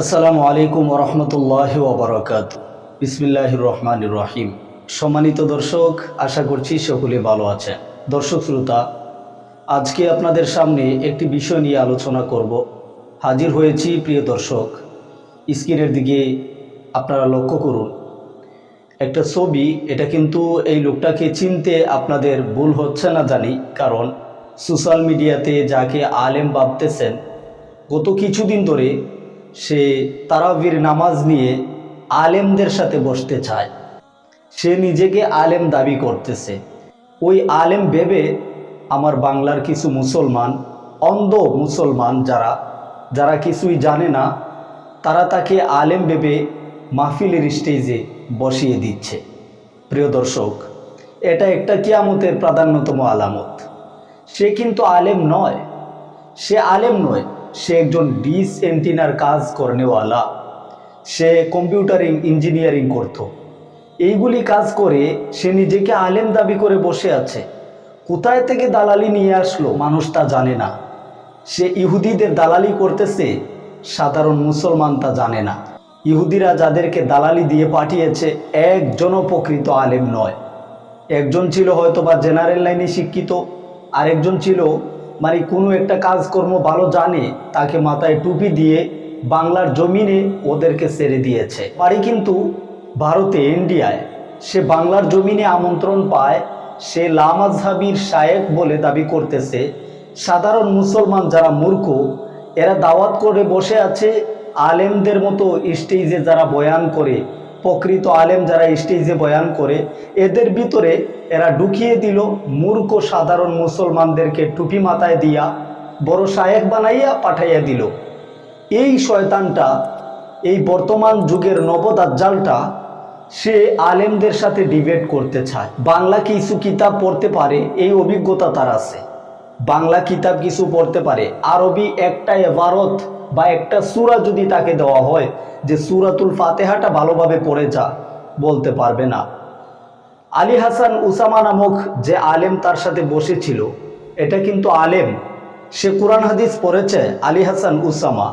আসসালামু আলাইকুম রহমতুল্লাহ ওবরাকাত। বিসমিল্লাহ রহমান রহিম। সম্মানিত দর্শক, আশা করছি সকলে ভালো আছে দর্শক শ্রোতা, আজকে আপনাদের সামনে একটি বিষয় নিয়ে আলোচনা করব। হাজির হয়েছি প্রিয় দর্শক, স্ক্রিনের দিকে আপনারা লক্ষ্য করুন। একটা ছবি, এটা কিন্তু এই লোকটাকে চিনতে আপনাদের ভুল হচ্ছে না জানি, কারণ সোশ্যাল মিডিয়াতে যাকে আলেম ভাবতেছেন, গত কিছুদিন ধরে সে তারাবির নামাজ নিয়ে আলেমদের সাথে বসতে চায়। সে নিজেকে আলেম দাবি করতেছে। ওই আলেম ভেবে আমার বাংলার কিছু মুসলমান, অন্ধ মুসলমান যারা যারা কিছুই জানে না, তারা তাকে আলেম ভেবে মাহফিলের স্টেজে বসিয়ে দিচ্ছে। প্রিয় দর্শক, এটা একটা কিয়ামতের প্রাধান্যতম আলামত। সে কিন্তু আলেম নয়। সে আলেম নয়। সে একজন ডিস এন্টিনার কাজ করনেওয়ালা। সে কম্পিউটারিং, ইঞ্জিনিয়ারিং করত। এইগুলি কাজ করে সে নিজেকে আলেম দাবি করে বসে আছে। কোথায় থেকে দালালি নিয়ে আসলো মানুষ তা জানে না। সে ইহুদিদের দালালি করতেছে, সাধারণ মুসলমান তা জানে না। ইহুদিরা যাদেরকে দালালি দিয়ে পাঠিয়েছে একজনও প্রকৃত আলেম নয়। একজন ছিল হয়তো বা জেনারেল লাইনে শিক্ষিত, আরেকজন ছিল মানে কোনো একটা কাজকর্ম ভালো জানে, তাকে মাথায় টুপি দিয়ে বাংলার জমিনে ওদেরকে ছেড়ে দিয়েছে। বাড়ি কিন্তু ভারতে, ইন্ডিয়ায়। সে বাংলার জমিনে আমন্ত্রণ পায়, সে লামাজহাবির শায়েক বলে দাবি করতেছে। সাধারণ মুসলমান যারা মূর্খ, এরা দাওয়াত করে বসে আছে আলেমদের মতো স্টেজে যারা বয়ান করে। প্রকৃত আলেম যারা স্টেজে বয়ান করে, এদের ভিতরে এরা ঢুকিয়ে দিল মূর্খ সাধারণ মুসলমানদেরকে টুপি মাথায় দিয়া, বড় শায়েক বানাইয়া পাঠাইয়া দিল। এই শয়তানটা, এই বর্তমান যুগের নবদাজ্জালটা, সে আলেমদের সাথে ডিবেট করতে চায়। বাংলা কিছু কিতাব পড়তে পারে, এই অভিজ্ঞতা তার আছে। বাংলা কিতাব কিছু পড়তে পারে। আরবি একটাই এবারত বা একটা সুরা যদি তাকে দেওয়া হয় যে সুরাতুল ফাতেহাটা ভালোভাবে পড়ে যা, বলতে পারবে না। আলী হাসান উসামা নামক যে আলেম তার সাথে বসেছিল, এটা কিন্তু আলেম। সে কোরআন হাদিস পড়েছে আলী হাসান উসামা।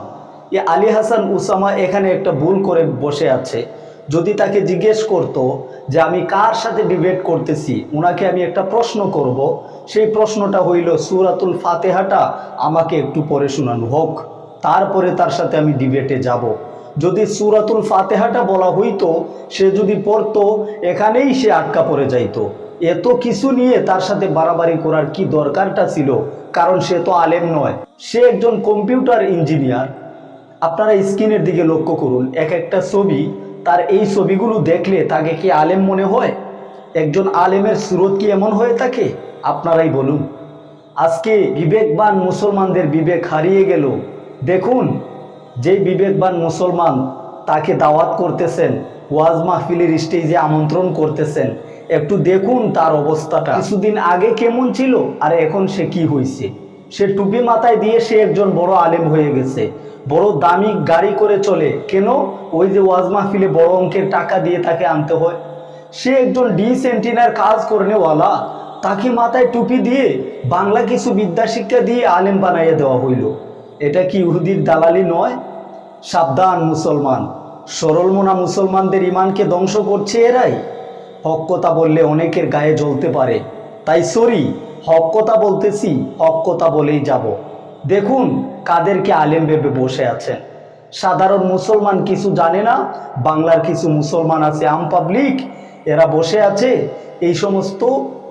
এ আলী হাসান উসামা এখানে একটা ভুল করে বসে আছে। যদি তাকে জিজ্ঞেস করত যে আমি কার সাথে ডিবেট করতেছি ওনাকে আমি একটা প্রশ্ন করব। সেই প্রশ্নটা হইল, সুরাতুল ফাতেহাটা আমাকে একটু পরে শোনানো হোক। তারপরে তার সাথে আমি ডিবেটে যাব। যদি সুরাতুল ফাতেহাটা বলা হইতো, সে যদি পড়তো, এখানেই সে আটকা পড়ে যাইতো। এত কিছু নিয়ে তার সাথে বাড়াবাড়ি করার কি দরকারটা ছিল? কারণ সে তো আলেম নয়। সে একজন কম্পিউটার ইঞ্জিনিয়ার। আপনারা স্ক্রিনের দিকে লক্ষ্য করুন, এক একটা ছবি, তার এই ছবিগুলো দেখলে তাকে কি আলেম মনে হয়? একজন আলেমের সুরত কি এমন হয়ে থাকে? আপনারাই বলুন। আজকে বিবেকবান মুসলমানদের বিবেক হারিয়ে গেল। দেখুন, যেই বিবেকবান মুসলমান তাকে দাওয়াত করতেছেন, ওয়াজ মাহফিলের স্টেজে আমন্ত্রণ করতেছেন, একটু দেখুন তার অবস্থাটা। কিছুদিন আগে কেমন ছিল, আর এখন সে কি হয়েছে সে টুপি মাথায় দিয়ে সে একজন বড় আলেম হয়ে গেছে, বড় দামি গাড়ি করে চলে। কেন? ওই যে ওয়াজ মাহফিলে বড় অঙ্কের টাকা দিয়ে তাকে আনতে হয়। সে একজন ডি সেন্টিনার কাজ করনেওয়ালা, তাকে মাথায় টুপি দিয়ে বাংলা কিছু বিদ্যা শিক্ষা দিয়ে আলেম বানাইয়া দেওয়া হইল। এটা কি ইহুদির দালালি নয়? সাবধান মুসলমান। সরলমোনা মুসলমানদের ইমানকে ধ্বংস করছে এরাই। হক কথা বললে অনেকের গায়ে জ্বলতে পারে। তাই সরি, হক কথা বলতেছি, হক কথা বলেই যাব। দেখুন কাদেরকে আলেম ভেবে বসে আছেন। সাধারণ মুসলমান কিছু জানে না, বাংলার কিছু মুসলমান আছে, আম পাবলিক এরা বসে আছে এই সমস্ত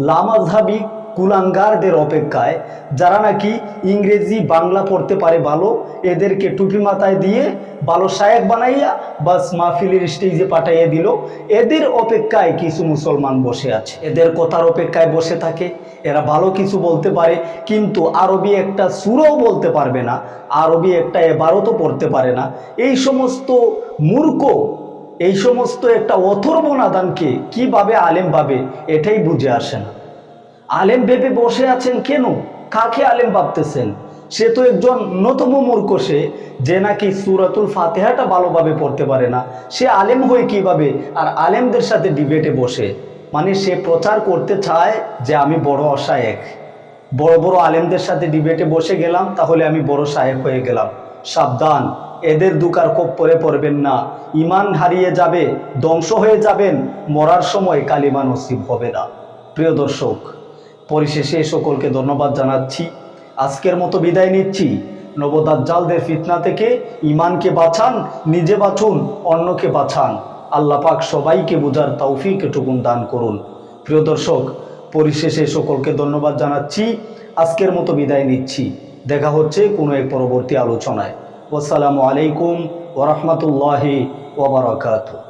লামাজহাবি কুলাঙ্গারদের অপেক্ষায়, যারা নাকি ইংরেজি বাংলা পড়তে পারে ভালো, এদেরকে টুপি মাথায় দিয়ে ভালো শায়েক বানাইয়া বাস মাহফিলের স্টেজে পাঠাইয়া দিল। এদের অপেক্ষায় কিছু মুসলমান বসে আছে। এদের কথার অপেক্ষায় বসে থাকে। এরা ভালো কিছু বলতে পারে, কিন্তু আরবি একটা সুরও বলতে পারবে না। আরবি একটা এবারও তো পড়তে পারে না। এই সমস্ত মূর্খ, এই সমস্ত একটা অথর্ব নাদানকে কীভাবে আলেম ভাবে, এটাই বুঝে আসে না। আলেম ভেবে বসে আছেন কেন? কাকে আলেম ভাবতেছেন? সে তো একজন নতম মূর্খ সে, যে নাকি সুরাতুল ফাতেহাটা ভালোভাবে পড়তে পারে না। সে আলেম হয়ে কীভাবে? আর আলেমদের সাথে ডিবেটে বসে। মানে সে প্রচার করতে চায় যে আমি বড় অসায়ক। বড় বড় আলেমদের সাথে ডিবেটে বসে গেলাম, তাহলে আমি বড় সাহেব হয়ে গেলাম। সাবধান, এদের দুকার কপ্পরে পড়বেন না। ইমান হারিয়ে যাবে, ধ্বংস হয়ে যাবেন, মরার সময় কালিমা নসিব হবে না। প্রিয় দর্শক পরিশেষে সকলকে ধন্যবাদ জানাচ্ছি। আজকের মতো বিদায় নিচ্ছি। নবদাজ্জালদের ফিতনা থেকে ইমানকে বাঁচান, নিজে বাঁচুন, অন্যকে বাঁচান। আল্লাহ পাক সবাইকে বোঝার তৌফিক এটুকুন দান করুন। প্রিয় দর্শক, পরিশেষে সকলকে ধন্যবাদ জানাচ্ছি। আজকের মতো বিদায় নিচ্ছি। দেখা হচ্ছে কোনো এক পরবর্তী আলোচনায়। আসসালামু আলাইকুম ওরহমতুল্লাহি ওবরাকাতু